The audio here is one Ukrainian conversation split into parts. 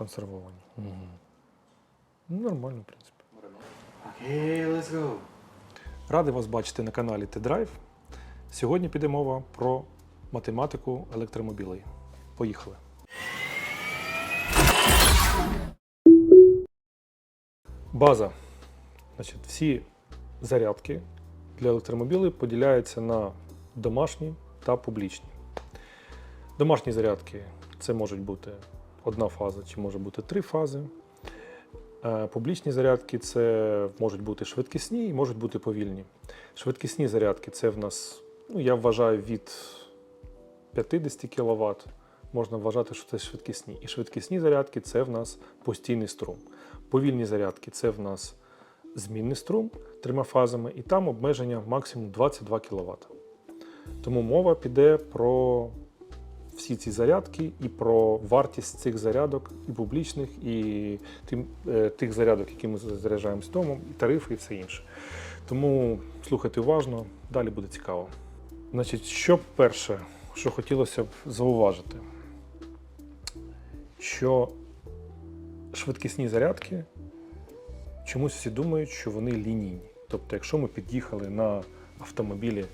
Консервовані. Угу. Ну, нормально, в принципі. Okay, let's go. Радий вас бачити на каналі T-Drive. Сьогодні піде мова про математику електромобілей. Поїхали. База. Значить, всі зарядки для електромобілів поділяються на домашні та публічні. Домашні зарядки це можуть бути одна фаза чи може бути три фази. Е, Публічні зарядки це можуть бути швидкісні і можуть бути повільні. Швидкісні зарядки це в нас, ну, я вважаю, від 50 кВт. Можна вважати, що це швидкісні. І швидкісні зарядки це в нас постійний струм. Повільні зарядки це в нас змінний струм трьома фазами, і там обмеження максимум 22 кВт. Тому мова піде про всі ці зарядки і про вартість цих зарядок, і публічних, і тим, е, тих зарядок, які ми заряджаємо з дому, і тарифи, і все інше. Тому слухайте уважно, далі буде цікаво. Значить, що перше, що хотілося б зауважити, що швидкісні зарядки чомусь всі думають, що вони лінійні. Тобто, якщо ми під'їхали на автомобілі,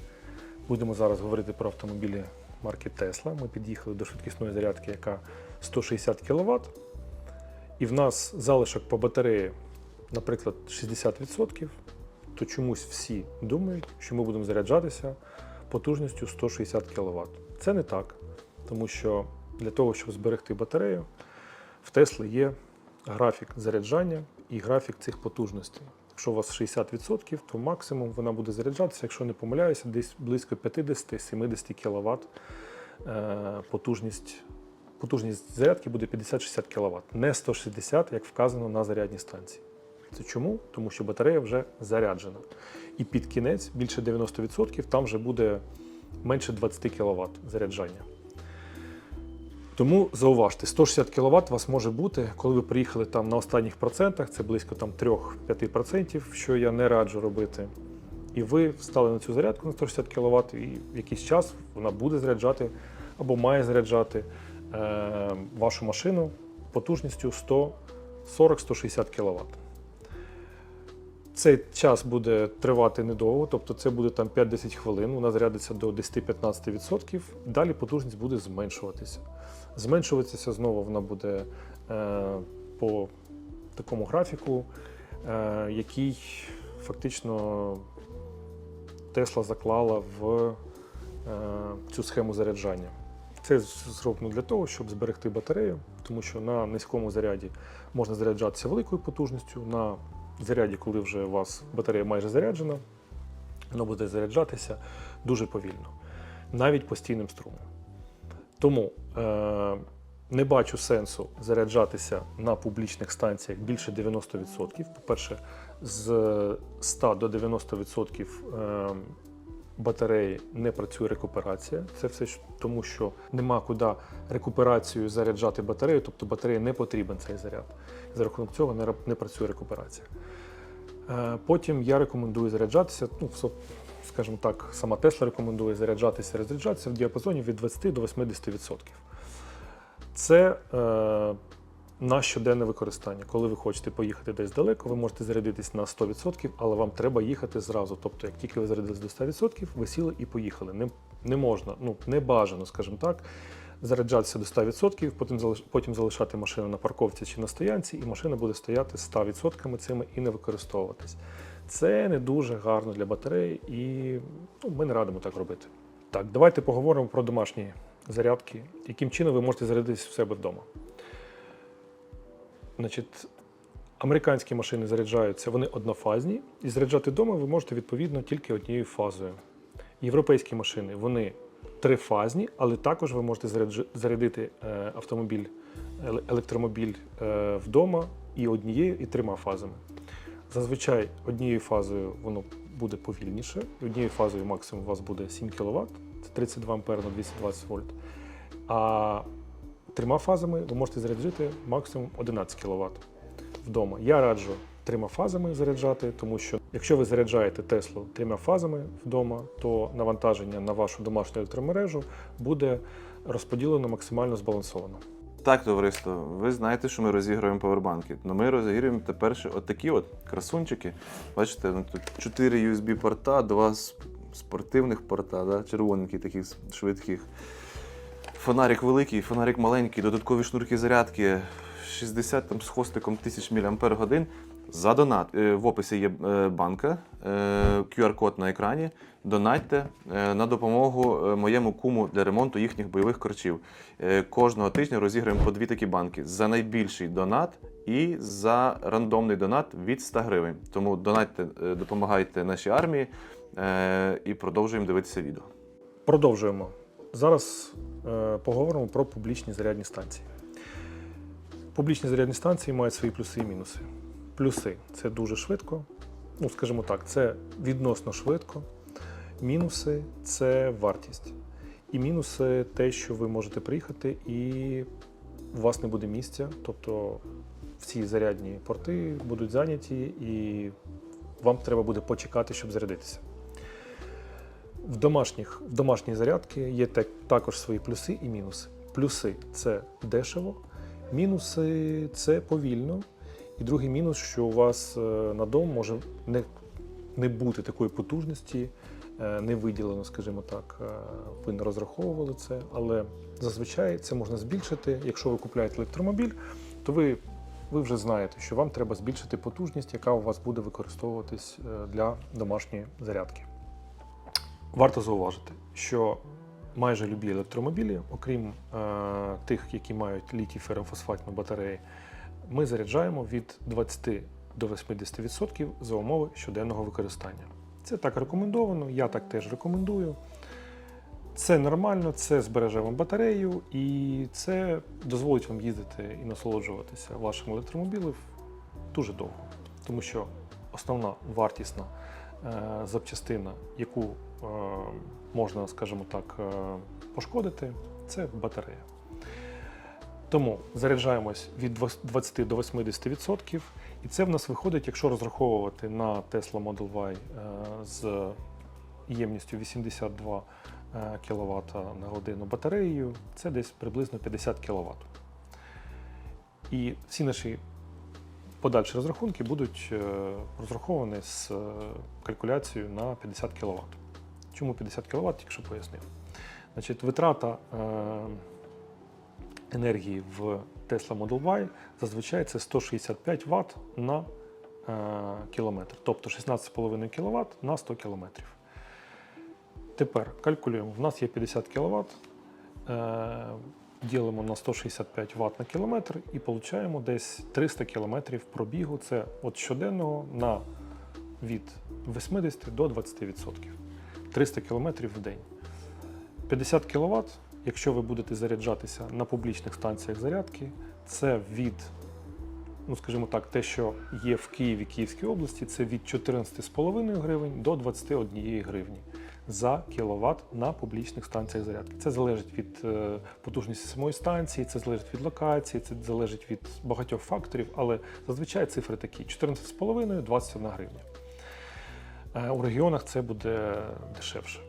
будемо зараз говорити про автомобілі марки Tesla, ми під'їхали до швидкісної зарядки, яка 160 кВт, і в нас залишок по батареї, наприклад, 60%, то чомусь всі думають, що ми будемо заряджатися потужністю 160 кВт. Це не так, тому що для того, щоб зберегти батарею, в Тесли є графік заряджання і графік цих потужностей. Якщо у вас 60%, то максимум вона буде заряджатися, якщо не помиляюся, десь близько 50-70 кВт е, потужність. Потужність зарядки буде 50-60 кВт, не 160, як вказано на зарядній станції. Це чому? Тому що батарея вже заряджена. І під кінець більше 90% там вже буде менше 20 кВт заряджання. Тому зауважте, 160 кВт у вас може бути, коли ви приїхали там на останніх процентах, це близько там 3-5%, що я не раджу робити. І ви встали на цю зарядку на 160 кВт, і в якийсь час вона буде заряджати або має заряджати е, вашу машину потужністю 140-160 кВт. Цей час буде тривати недовго, тобто це буде там 5-10 хвилин, вона зарядиться до 10-15%, далі потужність буде зменшуватися. Зменшуватися знову вона буде е, по такому графіку, е, який фактично Тесла заклала в е, цю схему заряджання. Це зроблено для того, щоб зберегти батарею, тому що на низькому заряді можна заряджатися великою потужністю. На заряді, коли вже у вас батарея майже заряджена, воно буде заряджатися дуже повільно, навіть постійним струмом. Тому е, не бачу сенсу заряджатися на публічних станціях більше 90%. По-перше, з 100 до 90% е, батареї не працює рекуперація. Це все тому, що нема куди рекуперацію заряджати батарею, тобто батареї не потрібен цей заряд. За рахунок цього не, працює рекуперація. Е, Потім я рекомендую заряджатися. Ну, скажімо так, сама Тесла рекомендує заряджатися розряджатися в діапазоні від 20 до 80%. Це е, на щоденне використання. Коли ви хочете поїхати десь далеко, ви можете зарядитись на 100%, але вам треба їхати зразу. Тобто, як тільки ви зарядились до 100%, ви сіли і поїхали. Не, не можна, ну не бажано, скажімо так, заряджатися до 100%, потім, потім залишати машину на парковці чи на стоянці, і машина буде стояти 100% цими і не використовуватись. Це не дуже гарно для батареї, і ну, ми не радимо так робити. Так, давайте поговоримо про домашні зарядки, яким чином ви можете зарядитись в себе вдома. Значить, американські машини заряджаються, вони однофазні, і заряджати вдома ви можете відповідно тільки однією фазою. Європейські машини вони трифазні, але також ви можете зарядити е, автомобіль, електромобіль е, вдома і однією, і трьома фазами. Зазвичай однією фазою воно буде повільніше, однією фазою максимум у вас буде 7 кВт, це 32 А на 220 вольт. А трьома фазами ви можете заряджати максимум 11 кВт вдома. Я раджу трьома фазами заряджати, тому що якщо ви заряджаєте Теслу трьома фазами вдома, то навантаження на вашу домашню електромережу буде розподілено максимально збалансовано. Так, товариство, ви знаєте, що ми розігруємо павербанки. Ну ми розігруємо тепер ще отакі от красунчики. Бачите, ну, тут 4 USB-порта, два с- спортивних порта, да? червоненькі таких швидких. Фонарик великий, фонарик маленький, додаткові шнурки зарядки, 60 там, з хвостиком тисяч мАч. За донат. Е, В описі є е, банка, е, QR-код на екрані. Донатьте е, на допомогу е, моєму куму для ремонту їхніх бойових корчів. Е, Кожного тижня розіграємо по дві такі банки за найбільший донат і за рандомний донат від 100 гривень. Тому донатьте, е, допомагайте нашій армії е, і продовжуємо дивитися відео. Продовжуємо. Зараз е, поговоримо про публічні зарядні станції. Публічні зарядні станції мають свої плюси і мінуси. Плюси це дуже швидко, ну скажімо так, це відносно швидко. Мінуси це вартість. І мінуси те, що ви можете приїхати і у вас не буде місця, тобто всі зарядні порти будуть зайняті, і вам треба буде почекати, щоб зарядитися. В домашніх, в домашній зарядці є так, також свої плюси і мінуси. Плюси це дешево, мінуси це повільно. І другий мінус, що у вас е, на дом може не, не бути такої потужності, е, не виділено, скажімо так. Е, Ви не розраховували це, але зазвичай це можна збільшити. Якщо ви купуєте електромобіль, то ви, ви вже знаєте, що вам треба збільшити потужність, яка у вас буде використовуватись для домашньої зарядки. Варто зауважити, що майже любі електромобілі, окрім е, тих, які мають літій феррофосфатні батареї, ми заряджаємо від 20 до 80% за умови щоденного використання. Це так рекомендовано, я так теж рекомендую. Це нормально, це збереже вам батарею і це дозволить вам їздити і насолоджуватися вашим електромобілем дуже довго. Тому що основна вартісна запчастина, яку е, можна, скажімо так, е, пошкодити, це батарея. Тому заряджаємось від 20 до 80%. І це в нас виходить, якщо розраховувати на Tesla Model Y е, з ємністю 82 кВт на годину батареєю, це десь приблизно 50 кВт. І всі наші подальші розрахунки будуть е, розраховані з е, калькуляцією на 50 кВт. Чому 50 кВт, якщо пояснив? Значить, витрата е, енергії в Tesla Model Y зазвичай це 165 Вт на кілометр, тобто 16,5 кВт на 100 км. Тепер калькулюємо. В нас є 50 кВт, ділимо на 165 Вт на кілометр і отримуємо десь 300 км пробігу. Це от щоденного на від 80 до 20%. 300 км в день. 50 кВт, якщо ви будете заряджатися на публічних станціях зарядки, це від, ну скажімо так, те, що є в Києві, Київській області, це від 14,5 гривень до 21 гривні за кіловат на публічних станціях зарядки. Це залежить від е, потужності самої станції, це залежить від локації, це залежить від багатьох факторів, але зазвичай цифри такі: 14,5 21 гривня. Е, У регіонах це буде дешевше.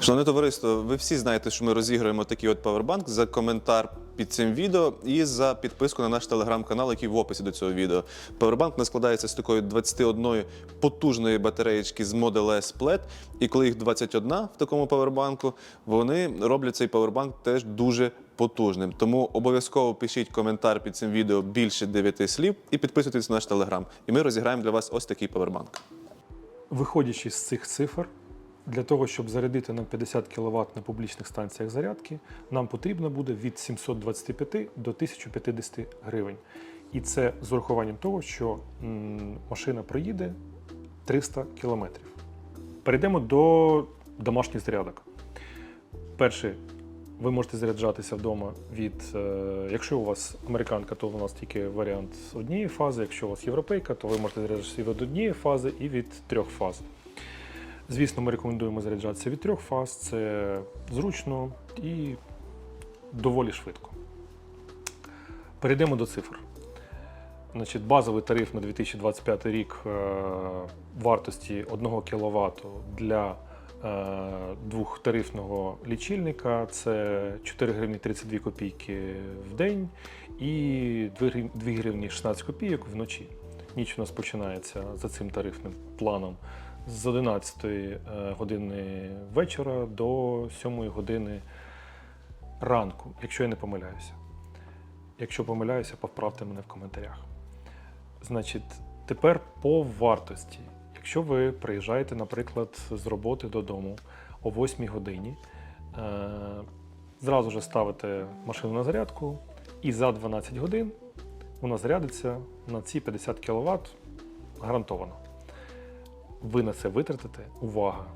Шановне товариство, ви всі знаєте, що ми розіграємо такий от павербанк за коментар під цим відео і за підписку на наш телеграм-канал, який в описі до цього відео. Павербанк не складається з такої 21 потужної батареєчки з Model S Plaid, і коли їх 21 в такому павербанку, вони роблять цей павербанк теж дуже потужним. Тому обов'язково пишіть коментар під цим відео більше 9 слів і підписуйтесь на наш телеграм. І ми розіграємо для вас ось такий павербанк. Виходячи з цих цифр, для того, щоб зарядити нам 50 кВт на публічних станціях зарядки, нам потрібно буде від 725 до 1050 гривень. І це з урахуванням того, що машина проїде 300 км. Перейдемо до домашніх зарядок. Перше, ви можете заряджатися вдома від, е, якщо у вас американка, то у нас тільки варіант однієї фази. Якщо у вас європейка, то ви можете заряджатися від однієї фази і від трьох фаз. Звісно, ми рекомендуємо заряджатися від трьох фаз. Це зручно і доволі швидко. Перейдемо до цифр. Значить, базовий тариф на 2025 рік е, вартості 1 кВт для е, двохтарифного лічильника це 4 гривні 32 копійки в день і 2 гривні 16 копійок вночі. Ніч у нас починається за цим тарифним планом з 11 е, години вечора до 7 години ранку, якщо я не помиляюся. Якщо помиляюся, поправте мене в коментарях. Значить, тепер по вартості. Якщо ви приїжджаєте, наприклад, з роботи додому о 8 годині, е, зразу ж ставите машину на зарядку, і за 12 годин вона зарядиться на ці 50 кВт гарантовано. Ви на це витратите увага.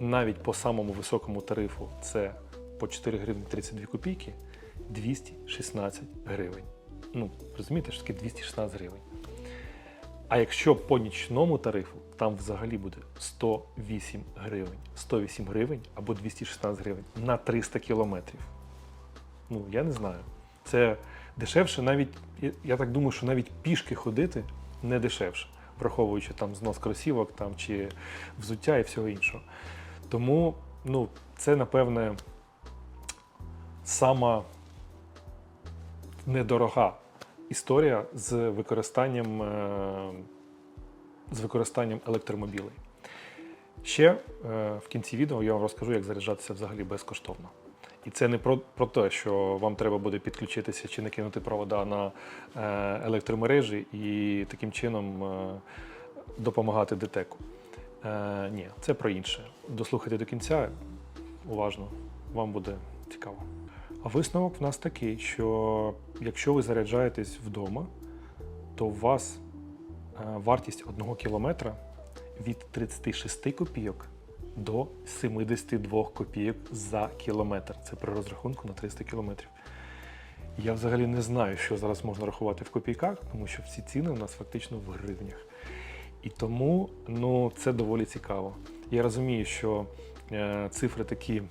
Навіть по самому високому тарифу це по 4 гривні 32 копійки 216 гривень. Ну, розумієте, що таке 216 гривень. А якщо по нічному тарифу, там взагалі буде 108 гривень. 108 гривень або 216 гривень на 300 кілометрів. Ну, я не знаю. Це дешевше навіть, я- так думаю, що навіть пішки ходити не дешевше, враховуючи там знос кросівок там, чи взуття і всього іншого. Тому ну, це, напевне, сама недорога історія з використанням, е, з використанням електромобілей. Ще е, в кінці відео я вам розкажу, як заряджатися взагалі безкоштовно. І це не про, про те, що вам треба буде підключитися чи накинути провода на е, електромережі і таким чином е, допомагати ДТЕКу. Е, ні, це про інше. Дослухайте до кінця уважно, вам буде цікаво. А висновок в нас такий, що якщо ви заряджаєтесь вдома, то у вас е, вартість одного кілометра від 36 копійок до 72 копійок за кілометр. Це при розрахунку на 300 кілометрів. Я взагалі не знаю, що зараз можна рахувати в копійках, тому що всі ціни у нас фактично в гривнях. І тому ну, це доволі цікаво. Я розумію, що е, цифри такі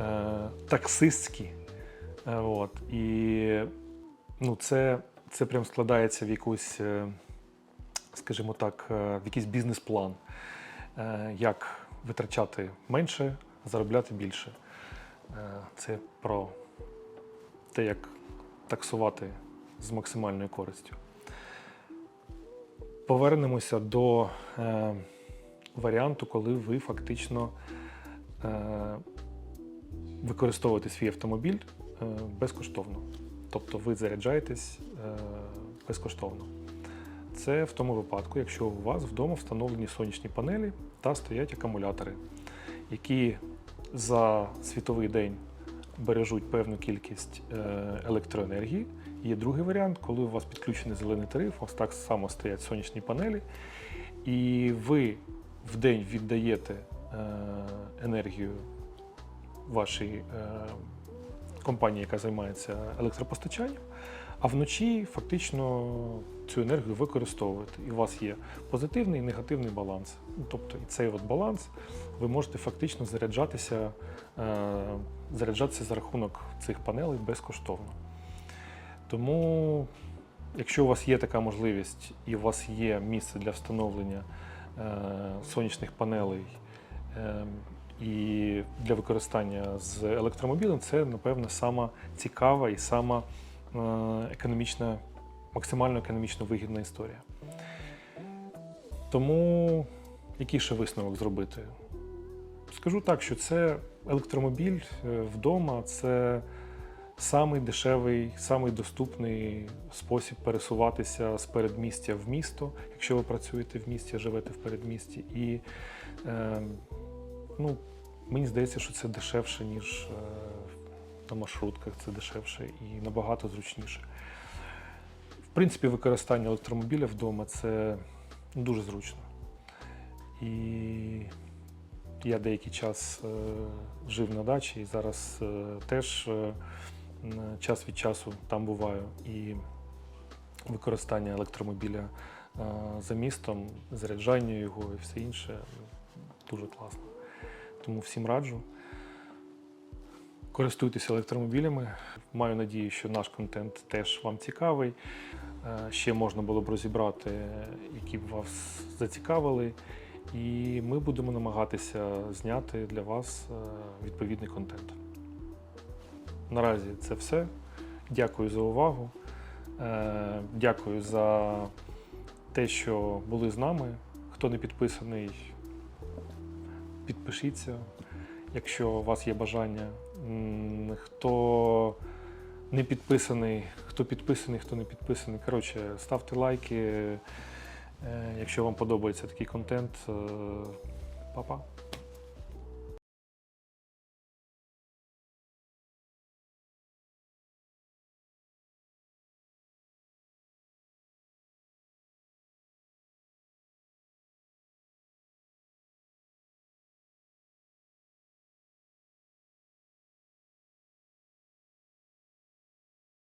е, таксистські. Е, от, і ну, це, це прям складається в якусь, е, скажімо так, е, в якийсь бізнес-план, е, як витрачати менше, заробляти більше. Е, Це про те, як таксувати з максимальною користю. Повернемося до е, варіанту, коли ви фактично е, використовуєте свій автомобіль е, безкоштовно. Тобто ви заряджаєтесь е, безкоштовно. Це в тому випадку, якщо у вас вдома встановлені сонячні панелі та стоять акумулятори, які за світовий день бережуть певну кількість е, електроенергії. Є другий варіант, коли у вас підключений зелений тариф, ось так само стоять сонячні панелі, і ви в день віддаєте е, енергію вашій е, компанії, яка займається електропостачанням, а вночі фактично цю енергію використовуєте. І у вас є позитивний і негативний баланс. Ну, Тобто і цей от баланс ви можете фактично заряджатися, е, заряджатися за рахунок цих панелей безкоштовно. Тому, якщо у вас є така можливість і у вас є місце для встановлення е, сонячних панелей е, і для використання з електромобілем, це, напевно, сама цікава і сама економічна, максимально економічно вигідна історія. Тому який ще висновок зробити? Скажу так, що це електромобіль е, вдома, це самий дешевий, самий доступний спосіб пересуватися з передмістя в місто, якщо ви працюєте в місті, живете в передмісті. І е, ну, мені здається, що це дешевше, ніж е, на маршрутках, це дешевше і набагато зручніше. Принципі, використання електромобіля вдома це дуже зручно. І я деякий час е, жив на дачі і зараз е, теж е, час від часу там буваю. І використання електромобіля за містом, заряджання його і все інше дуже класно. Тому всім раджу. Користуйтесь електромобілями. Маю надію, що наш контент теж вам цікавий. Е, Ще можна було б розібрати, які б вас зацікавили. І ми будемо намагатися зняти для вас е, відповідний контент. Наразі це все. Дякую за увагу. Е, Дякую за те, що були з нами. Хто не підписаний, підпишіться, якщо у вас є бажання. Хто не підписаний, хто підписаний, хто не підписаний. Коротше, ставте лайки. Е, Якщо вам подобається такий контент, е, па-па.